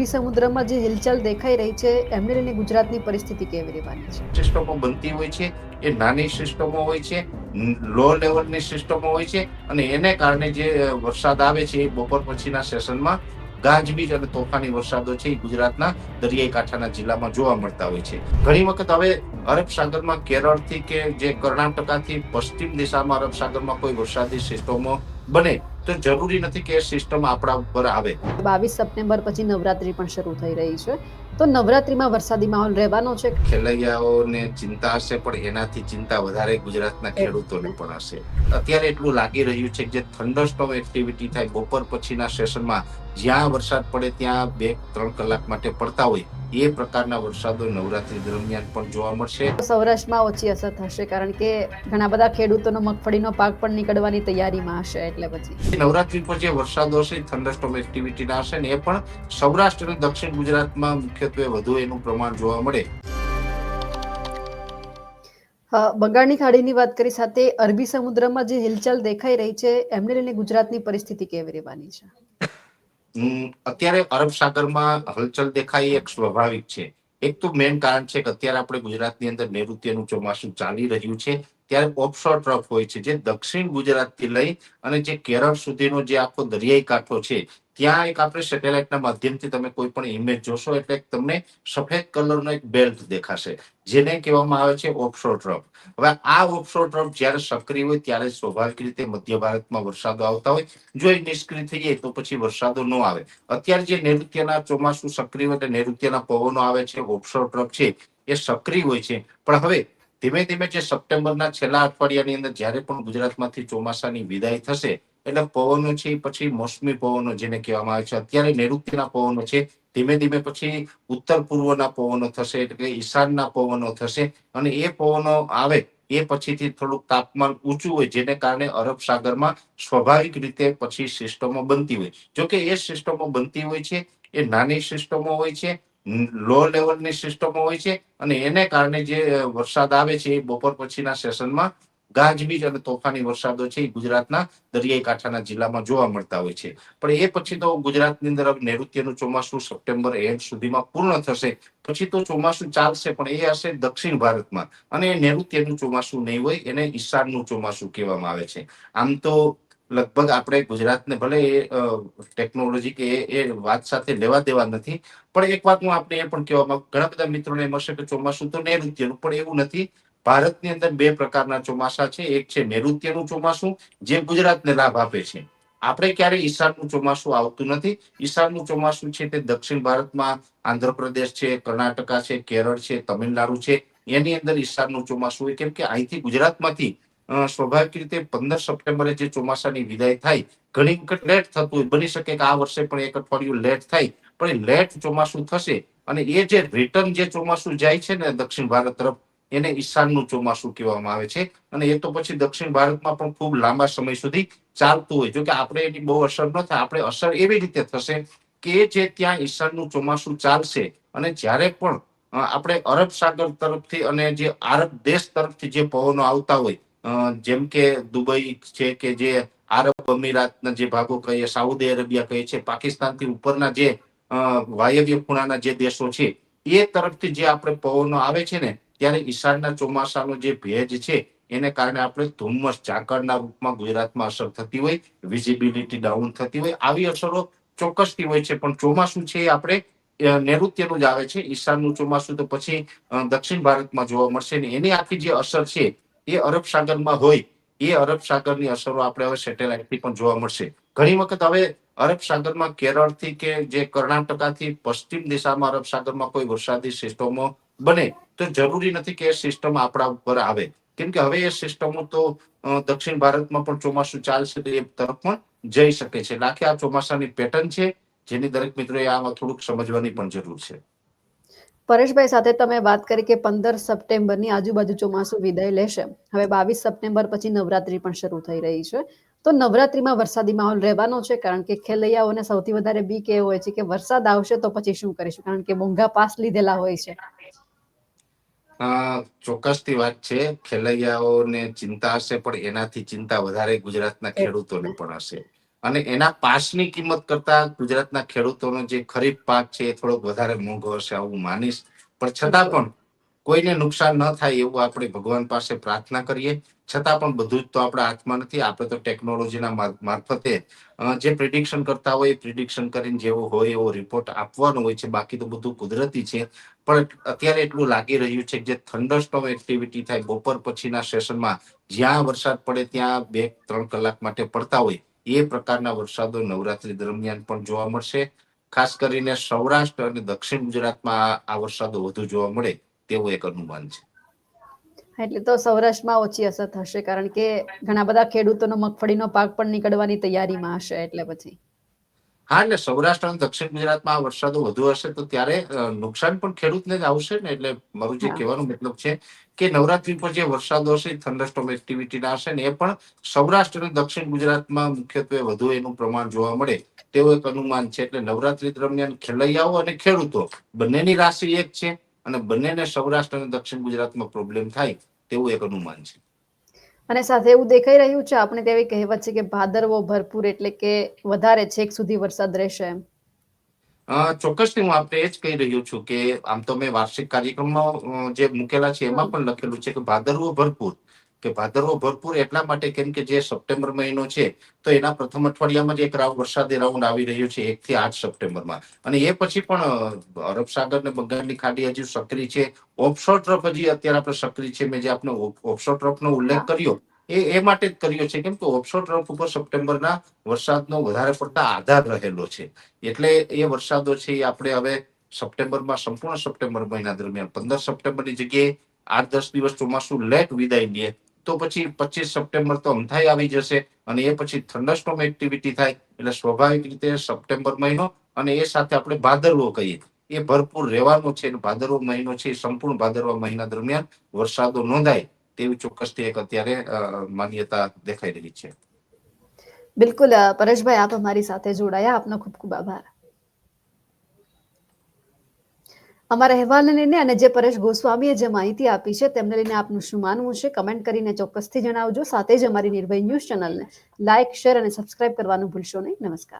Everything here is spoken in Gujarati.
અરબી સમુદ્રમાં જે હિલચાલ દેખાઈ રહી છે, એમને લઈને ગુજરાતની પરિસ્થિતિ કેવી રહેવાની છે? સિસ્ટમો બનતી હોય છે, એ નાની સિસ્ટમો હોય છે, લો લેવલની સિસ્ટમો હોય છે, અને એને કારણે જે વરસાદ આવે છે એ બપોર પછીના સેશનમાં ગાજવીજ અને તોફાની વરસાદો છે એ ગુજરાતના દરિયાઈ કાંઠાના જિલ્લામાં જોવા મળતા હોય છે. ઘણી વખત હવે અરબ સાગરમાં કેરળથી કે જે કર્ણાટકાથી પશ્ચિમ દિશામાં અરબ સાગરમાં કોઈ વરસાદી સિસ્ટમો બને તો જરૂરી નથી કે એ સિસ્ટમ આપણા ઉપર આવે. બાવીસ સપ્ટેમ્બર પછી નવરાત્રી પણ શરૂ થઈ રહી છે. તો નવરાત્રીમાં વરસાદી માહોલ રહેવાનો છે? ખેલૈયાઓને ચિંતા હશે પણ એનાથી ચિંતા વધારે ગુજરાતના ખેડૂતોને પણ હશે. અત્યારે એટલું લાગી રહ્યું છે કે જે થંડરસ્ટોમ એક્ટિવિટી થાય. બપોર પછીના સેશનમાં જ્યાં વરસાદ પડે ત્યાં બે ત્રણ કલાક માટે પડતા હોય એ પ્રકારના વરસાદો નવરાત્રી દરમિયાન પણ જોવા મળશે. સૌરાષ્ટ્રમાં ઓછી અસર થશે કારણ કે ઘણા બધા ખેડૂતોનો મગફળીનો પાક પણ નીકળવાની તૈયારીમાં હશે એટલે પછી. નવરાત્રી પર જે વરસાદો હશે થંડરસ્ટોમ એક્ટિવિટીના હશે ને એ પણ સૌરાષ્ટ્ર અને દક્ષિણ ગુજરાતમાં મુખ્યત્વે વધુ એનું પ્રમાણ જોવા મળે. બંગાળની ખાડીની વાત કરી સાથે અરબી સમુદ્રમાં જે હિલચાલ દેખાઈ રહી છે એમને લઈને ગુજરાતની પરિસ્થિતિ કેવી રહેવાની છે? અત્યારે અરબ સાગરમાં હલચલ દેખાય એક સ્વાભાવિક છે. એક તો મેઇન કારણ છે કે અત્યારે આપણે ગુજરાતની અંદર નૈઋત્યનું ચોમાસું ચાલી રહ્યું છે. ત્યારે ઓફશોર ટ્રફ હોય છે. જે દક્ષિણ ગુજરાતથી લઈ અને જે કેરળ સુધીનો જે આખો દરિયાઈ કાંઠો છે, ત્યાં એક આપણે સેટેલાઇટના માધ્યમથી તમે કોઈ પણ ઇમેજ જોશો એટલે તમને સફેદ કલરનો એક બેલ્ટ દેખાશે, જેને કહેવામાં આવે છે ઓફશોર ટ્રફ હવે આ ઓફશોર ટ્રફ જ્યારે સક્રિય હોય ત્યારે સ્વાભાવિક રીતે મધ્ય ભારતમાં વરસાદો આવતા હોય. જો એ નિષ્ક્રિય થઈ જાય તો પછી વરસાદો ન આવે. અત્યારે જે નૈઋત્યના ચોમાસું સક્રિય હોય એટલે નૈઋત્યના પવનો આવે છે ઓફશોર ટ્રફ છે, એ સક્રિય હોય છે. પણ હવે ધીમે ધીમે જે સપ્ટેમ્બરના છેલ્લા અઠવાડિયાની અંદર જ્યારે પણ ગુજરાતમાંથી ચોમાસાની વિદાય થશે, એટલે પવનો છે પછી મોસમી પવનો જેને કહેવામાં આવે છે, અત્યારે નૈઋત્યના પવનો છે, ધીમે ધીમે પછી ઉત્તર પૂર્વના પવનો થશે, એટલે કે ઈશાનના પવનો થશે, અને એ પવનો આવે એ પછીથી થોડુંક તાપમાન ઊંચું હોય, જેને કારણે અરબ સાગરમાં સ્વાભાવિક રીતે પછી સિસ્ટમો બનતી હોય. જોકે એ સિસ્ટમો બનતી હોય છે, એ નાની સિસ્ટમો હોય છે લો લેવલની સિસ્ટમો હોય છે અને એને કારણે જે વરસાદ આવે છે એ બપોર પછીના સેશનમાં ગાજવીજ અને તોફાની વરસાદો છે એ ગુજરાતના દરિયાઈ કાંઠાના જિલ્લામાં જોવા મળતા હોય છે. પણ એ પછી તો ગુજરાતની અંદર નૈઋત્યનું ચોમાસું સપ્ટેમ્બર એન્ડ સુધીમાં પૂર્ણ થશે. પછી તો ચોમાસું ચાલશે, પણ એ હશે દક્ષિણ ભારતમાં. અને એ નૈઋત્યનું ચોમાસું નહીં હોય, એને ઈશાનનું ચોમાસું કહેવામાં આવે છે. આમ તો લગભગ આપણે ગુજરાતને ભલે એ ટેકનોલોજી કે એ વાત સાથે લેવા દેવા નથી, પણ એક વાત હું આપણે એ પણ કહેવા માંગુ, ઘણા બધા મિત્રોને એમ હશે કે ચોમાસું તો નૈઋત્યનું, પણ એવું નથી. ભારતની અંદર બે પ્રકારના ચોમાસા છે, એક છે નૈઋત્યનું ચોમાસું, જે ગુજરાતને લાભ આપે છે. આપણે ક્યારે ઈશાનનું ચોમાસું આવતું નથી. ઈશાનનું ચોમાસું છે તે દક્ષિણ ભારતમાં, આંધ્રપ્રદેશ છે, કર્ણાટકા છે, કેરળ છે, તમિલનાડુ છે. એની અંદર ઈશાનનું ચોમાસું હોય, કેમ કે અહીંથી ગુજરાતમાંથી સ્વાભાવિક રીતે પંદર સપ્ટેમ્બરે જે ચોમાસાની વિદાય થાય, ઘણી લેટ થતું હોય. બની શકે કે આ વર્ષે પણ એક અઠવાડિયું લેટ થાય, પણ લેટ ચોમાસું થશે અને એ જે રિટર્ન જે ચોમાસું જાય છે ને દક્ષિણ ભારત તરફ, એને ઈશાનનું ચોમાસું કહેવામાં આવે છે. અને એ તો પછી દક્ષિણ ભારતમાં પણ ખૂબ લાંબા સમય સુધી ચાલતું હોય. જો કે આપણે એની બહુ અસર ન થાય. આપણે અસર એવી રીતે થશે કે જે ત્યાં ઈશાનનું ચોમાસું ચાલશે અને જ્યારે પણ આપણે અરબ સાગર તરફથી અને જે આરબ દેશ તરફથી જે પવનો આવતા હોય જેમ કે દુબઈ છે કે જે આરબ અમીરાતના જે ભાગો કહીએ, સાઉદી અરેબિયા કહીએ છે પાકિસ્તાનથી ઉપરના જે વાયવ્ય ખૂણાના જે દેશો છે, એ તરફથી જે આપણે પવનો આવે છે ને, ત્યારે ઈશાનના ચોમાસાનો જે ભેજ છે, એને કારણે આપણે ધુમ્મસ ઝાકળના રૂપમાં ગુજરાતમાં અસર થતી હોય વિઝિબિલિટી ડાઉન થતી હોય, આવી અસરો ચોક્કસથી હોય છે. પણ ચોમાસું છે એ આપણે નૈઋત્યનું જ આવે છે. ઈશાનનું ચોમાસું તો પછી દક્ષિણ ભારતમાં જોવા મળશે ને, એની આખી જે અસર છે એ અરબ સાગરમાં હોય, એ અરબ સાગરની અસરો આપણે હવે સેટેલાઇટથી પણ જોવા મળશે. ઘણી વખત હવે અરબ સાગરમાં કેરળથી કે જે કર્ણાટકાથી પશ્ચિમ દિશામાં અરબ સાગરમાં કોઈ વરસાદી સિસ્ટમો બને, તો જરૂરી નથી કે એ સિસ્ટમ આપણા ઉપર આવે. કેમ કે હવે એ સિસ્ટમો તો દક્ષિણ ભારતમાં પણ ચોમાસું ચાલશે તો એ તરફ પણ જઈ શકે છે. આખી આ ચોમાસાની પેટર્ન છે, જેની દરેક મિત્રોએ આમાં થોડુંક સમજવાની પણ જરૂર છે. પરેશભાઈ સાથે તમે વાત કરી કે પંદર સપ્ટેમ્બરની આજુબાજુ ચોમાસું વિદાય લેશે. હવે બાવીસ સપ્ટેમ્બર પછી નવરાત્રી પણ શરૂ થઈ રહી છે. તો નવરાત્રીમાં વરસાદી માહોલ રહેવાનો છે, કારણ કે ખેલૈયાઓને સૌથી વધારે બીક એ હોય છે કે વરસાદ આવશે તો પછી શું કરીશું? કારણ કે મોંઘા પાસ લીધેલા હોય છે. ચોક્કસથી વાત છે. ખેલૈયાઓને ચિંતા હશે, પણ એનાથી ચિંતા વધારે ગુજરાતના ખેડૂતોને પણ હશે. અને એના પાસની કિંમત કરતા ગુજરાતના ખેડૂતોનો જે ખરીફ પાક છે એ થોડોક વધારે મોંઘો હશે આવું માનીશ. પણ છતાં પણ કોઈને નુકસાન ન થાય એવું આપણે ભગવાન પાસે પ્રાર્થના કરીએ. છતાં પણ બધું જ તો આપણા હાથમાં નથી. આપણે તો ટેકનોલોજીના મારફતે જે પ્રિડિક્શન કરતા હોય એ પ્રિડિક્શન કરીને જેવો હોય એવો રિપોર્ટ આપવાનો હોય છે. બાકી તો બધું કુદરતી છે. પણ અત્યારે એટલું લાગી રહ્યું છે કે જે થંડરસ્ટોમ એક્ટિવિટી થાય બપોર પછીના સેશનમાં જ્યાં વરસાદ પડે ત્યાં બે ત્રણ કલાક માટે પડતા હોય એ પ્રકારના વરસાદો નવરાત્રી દરમિયાન પણ જોવા મળશે. ખાસ કરીને સૌરાષ્ટ્ર અને દક્ષિણ ગુજરાતમાં આ- વરસાદો વધુ જોવા મળે તેવું એક અનુમાન છે. એટલે તો સૌરાષ્ટ્રમાં ઓછી અસર થશે કારણ કે ઘણા બધા ખેડૂતોનો મગફળીનો પાક પણ નીકળવાની તૈયારીમાં હશે એટલે પછી. હા એટલે સૌરાષ્ટ્ર અને દક્ષિણ ગુજરાતમાં આ વરસાદો વધુ હશે તો ત્યારે નુકસાન પણ ખેડૂતને જ આવશે ને? એટલે મારું જે. કહેવાનો મતલબ છે કે નવરાત્રી પર જે વરસાદો હશે થંડરસ્ટોમ એક્ટિવિટીના હશે ને એ પણ સૌરાષ્ટ્ર અને દક્ષિણ ગુજરાતમાં મુખ્યત્વે વધુ એનું પ્રમાણ જોવા મળે તેવું એક અનુમાન છે. એટલે નવરાત્રી દરમિયાન ખેલૈયાઓ અને ખેડૂતો બંનેની રાશિ એક છે અને બંનેને સૌરાષ્ટ્ર અને દક્ષિણ ગુજરાતમાં પ્રોબ્લેમ થાય તેવું એક અનુમાન છે. અને સાથે એવું દેખાઈ રહ્યું છે આપણે તેવી કહેવત છે કે ભાદરવો ભરપૂર એટલે કે વધારે છેક સુધી વરસાદ રહેશે એમ. અ, ચોક્કસથી હું આપને એ જ કહી રહ્યો છું કે આમ તો મેં વાર્ષિક કાર્યક્રમમાં જે મૂકેલા છે એમાં પણ લખેલું છે કે ભાદરવો ભરપૂર. કે ભાદરવો ભરપૂર એટલા માટે કેમ કે જે સપ્ટેમ્બર મહિનો છે, તો એના પ્રથમ અઠવાડિયામાં જ એક રાઉન્ડ વરસાદી રાઉન્ડ આવી રહ્યો છે, એક થી આઠ સપ્ટેમ્બરમાં. અને એ પછી પણ અરબ સાગર ને બંગાળની ખાડી હજી સક્રિય છે. ઓફશોર ટ્રફ હજી અત્યારે આપણે સક્રિય છે, મેં જે આપણે ઓફશોર ટ્રફનો ઉલ્લેખ કર્યો, એ એ માટે જ કર્યો છે, કેમ કે ઓફશોર ટ્રફ ઉપર સપ્ટેમ્બરના વરસાદનો વધારે પડતા આધાર રહેલો છે. એટલે એ વરસાદો છે, એ આપણે હવે સપ્ટેમ્બરમાં, સંપૂર્ણ સપ્ટેમ્બર મહિના દરમિયાન, પંદર સપ્ટેમ્બરની જગ્યાએ આઠ દસ દિવસ ચોમાસું લેટ વિદાય લે તો પછી પચીસ સપ્ટેમ્બર તો અમથાઈ આવી જશે અને એ પછી થંડરસ્ટોમ એક્ટિવિટી થાય એટલે સ્વાભાવિક રીતે સપ્ટેમ્બર મહિનો અને એ સાથે આપણે ભાદરવો કહીએ. એ ભરપૂર રહેવાનો છે ભાદરવો મહિનો છે સંપૂર્ણ ભાદરવા મહિના દરમિયાન વરસાદો નોંધાય તેવી ચોક્કસથી એક અત્યારે માન્યતા દેખાઈ રહી છે. બિલકુલ પરેશભાઈ, આપ અમારી સાથે જોડાયા. આપનો ખૂબ ખૂબ આભાર. અમારા અહેવાલને લઈને અને જે પરેશ ગોસ્વામીએ જે માહિતી આપી છે, તેમને લઈને આપનું શું માનવું છે, કમેન્ટ કરીને ચોક્કસથી જણાવજો. સાથે જ અમારી નિર્ભય ન્યૂઝ ચેનલને લાઇક શેર અને સબસ્ક્રાઇબ કરવાનું ભૂલશો નહીં. નમસ્કાર.